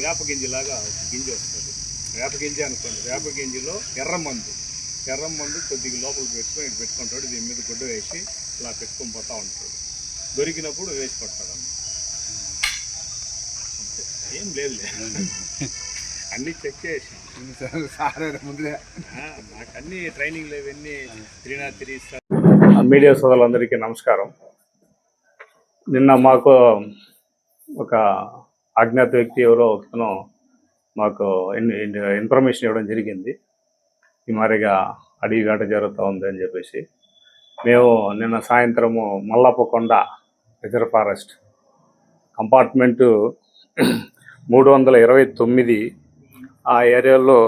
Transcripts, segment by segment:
వేప గింజలాగా గింజ వస్తుంది. వేప గింజ అనుకోండి. వేప గింజలో ఎర్ర మందు. ఎర్ర మందు కొద్దిగా లోపల పెట్టుకొని ఇటు పెట్టుకుంటాడు. దీని మీద గుడ్డ వేసి ఇలా పెట్టుకొని పోతా ఉంటాడు. దొరికినప్పుడు వేసి పడతాడు. ఏం లేదు అన్నీ చెక్ చేసి. సారే ముందే నాకు అన్ని ట్రైనింగ్లు ఇవన్నీ త్రీ నాట్ త్రీ మీడియా సోదరులందరికీ నమస్కారం. నిన్న మాకు ఒక అజ్ఞాత వ్యక్తి ఎవరో ఒకతను మాకు ఇన్ఫర్మేషన్ ఇవ్వడం జరిగింది. ఈ మాదిరిగా అడవి వేట జరుగుతూ ఉంది అని చెప్పేసి. మేము నిన్న సాయంత్రము మల్లప్పకొండ రిజర్వ్ ఫారెస్ట్ కంపార్ట్మెంటు మూడు వందల ఇరవై తొమ్మిది ఆ ఏరియాలో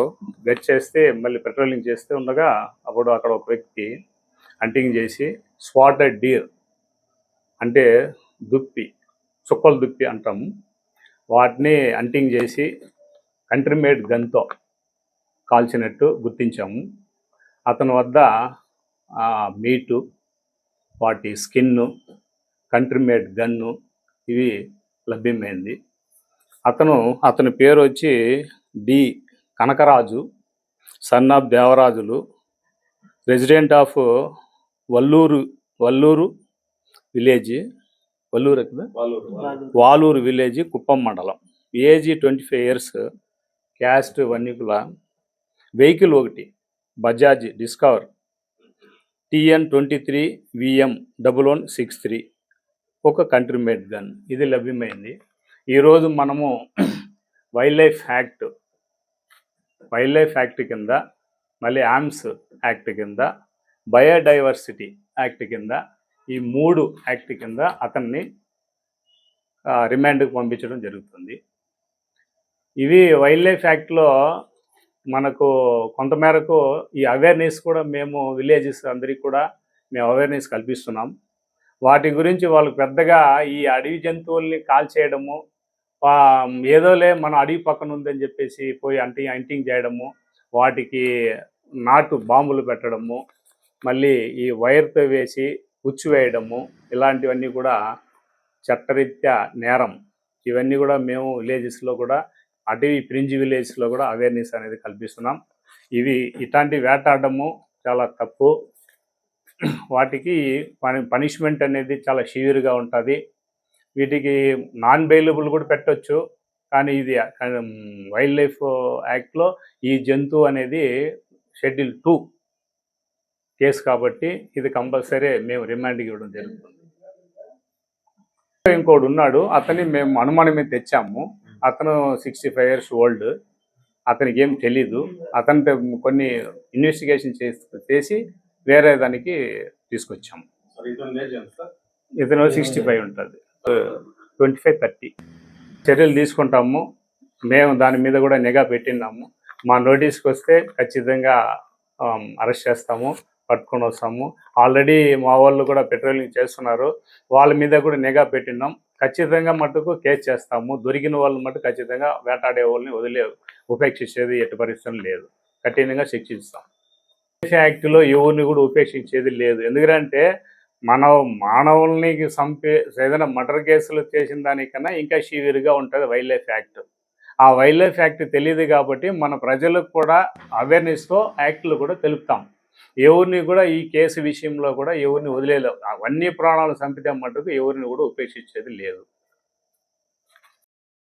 గట్ చేస్తే మళ్ళీ పెట్రోలింగ్ చేస్తే ఉండగా అప్పుడు అక్కడ ఒక వ్యక్తి హంటింగ్ చేసి స్వాటెడ్ డీర్ అంటే దుప్పి చుక్కల దుప్పి అంటాము. వాటిని అంటింగ్ చేసి కంట్రీ మేడ్ గన్తో కాల్చినట్టు గుర్తించాము. అతని వద్ద మీటు వాటి స్కిన్ను కంట్రీ మేడ్ గన్ను ఇవి లభ్యమైంది. అతను అతని పేరు వచ్చి D. Kanakaraju son of Devarajulu resident of Valluru Valluru village. Valluru కదా వాలూరు. విలేజ్ కుప్పం మండలం. Age twenty five years caste Vannikula vehicle ఒకటి Bajaj discover TN twenty three VM double one six three. ఒక country made gun. ఇది లభ్యమైంది. ఈరోజు మనము wild life act wild life act కింద మళ్ళీ ఆమ్స్ యాక్ట్ కింద బయోడైవర్సిటీ యాక్ట్ కింద ఈ మూడు యాక్ట్ కింద అతన్ని రిమాండ్కి పంపించడం జరుగుతుంది. ఇవి వైల్డ్ లైఫ్ యాక్ట్లో మనకు కొంతమేరకు ఈ అవేర్నెస్ కూడా మేము విలేజెస్ అందరికీ కూడా మేము అవేర్నెస్ కల్పిస్తున్నాం. వాటి గురించి వాళ్ళకు పెద్దగా ఈ అడవి జంతువుల్ని కాల్చేయడము చేయడము ఏదోలే మన అడవి పక్కన ఉందని చెప్పేసి పోయి అంటి అంటింగ్ చేయడము వాటికి నాటు బాంబులు పెట్టడము మళ్ళీ ఈ వైర్తో వేసి కూర్చివేయడము వేయడము ఇలాంటివన్నీ కూడా చట్టరీత్యా నేరం. ఇవన్నీ కూడా మేము విలేజెస్లో కూడా అటవీ ప్రింజి విలేజ్లో కూడా అవేర్నెస్ అనేది కల్పిస్తున్నాం. ఇవి ఇట్లాంటి వేటాడము చాలా తప్పు. వాటికి పని పనిష్మెంట్ అనేది చాలా సివియర్గా ఉంటుంది. వీటికి నాన్ బెయిలబుల్ కూడా పెట్టవచ్చు కానీ ఇది వైల్డ్ లైఫ్ యాక్ట్లో ఈ జంతువు అనేది షెడ్యూల్ టూ కేసు కాబట్టి ఇది కంపల్సరీ మేము రిమాండ్కి ఇవ్వడం జరుగుతుంది. ఇంకోడు ఉన్నాడు అతన్ని మేము అనుమానం మీద తెచ్చాము. అతను సిక్స్టీ ఫైవ్ ఇయర్స్ ఓల్డ్ అతనికి ఏం తెలీదు. అతనితో కొన్ని ఇన్వెస్టిగేషన్ చేసి వేరే దానికి తీసుకొచ్చాము. ఇతను సిక్స్టీ ఫైవ్ ఉంటుంది. Twenty five thirty. చర్యలు తీసుకుంటాము. మేము దాని మీద కూడా నిఘా పెట్టినాము మా నోటీస్కి వస్తే ఖచ్చితంగా అరెస్ట్ చేస్తాము. పట్టుకొని వస్తాము. ఆల్రెడీ మా వాళ్ళు కూడా పెట్రోలింగ్ చేస్తున్నారు. వాళ్ళ మీద కూడా నిఘా పెట్టినాం ఖచ్చితంగా మటుకు కేసు చేస్తాము. దొరికిన వాళ్ళు మటు ఖచ్చితంగా వేటాడే వాళ్ళని వదిలే ఉపేక్షించేది ఎట్టి పరిస్థితులు లేదు. కఠినంగా శిక్షిస్తాం. యాక్ట్లో ఎవరిని కూడా ఉపేక్షించేది లేదు. ఎందుకంటే మన మానవుల్ని చంపే ఏదైనా మర్డర్ కేసులు చేసిన దానికన్నా ఇంకా సివియర్గా ఉంటుంది వైల్డ్ లైఫ్ యాక్ట్ ఆ వైల్డ్ లైఫ్ యాక్ట్ తెలియదు కాబట్టి మన ప్రజలకు కూడా అవేర్నెస్తో యాక్ట్లు కూడా తెలుపుతాం. ఎవరిని కూడా ఈ కేసు విషయంలో కూడా ఎవరిని వదిలేదు అవన్నీ ప్రాణాలు చంపితే మటుకు ఎవరిని కూడా ఉపేక్షించేది లేదు.